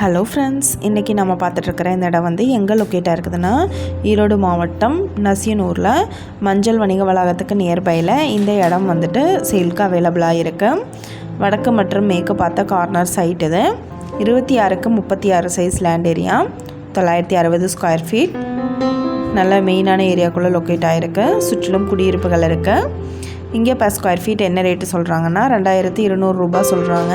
Hello friends இன்றைக்கி நம்ம பார்த்துட்ருக்குற இந்த இடம் வந்து எங்கே லொக்கேட்டாக இருக்குதுன்னா ஈரோடு மாவட்டம் நசியனூரில் மஞ்சள் வணிக வளாகத்துக்கு நியர்பையில் இந்த இடம் வந்துட்டு சேல்க்கு அவைலபிளாக இருக்குது வடக்கு மற்றும் மேற்கு பார்த்த கார்னர் சைட் இது. இருபத்தி ஆறுக்கு முப்பத்தி ஆறு சைஸ் லேண்ட் ஏரியா தொள்ளாயிரத்தி அறுபது ஸ்கொயர் ஃபீட் நல்ல மெயினான ஏரியாக்குள்ளே லொக்கேட் ஆகிருக்கு சுற்றிலும் குடியிருப்புகள் இருக்குது இங்கே பர் ஸ்கொயர் ஃபீட் என்ன ரேட்டு சொல்கிறாங்கன்னா ரெண்டாயிரத்தி இருநூறுரூபா சொல்கிறாங்க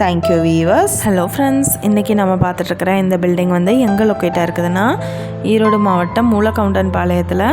தேங்க்யூ வீவர்ஸ் ஹலோ ஃப்ரெண்ட்ஸ் இன்றைக்கி நம்ம பார்த்துட்ருக்கிற இந்த பில்டிங் வந்து எங்கே லொக்கேட்டாக இருக்குதுன்னா ஈரோடு மாவட்டம் மூலக்கவுண்டன் பாளையத்தில்.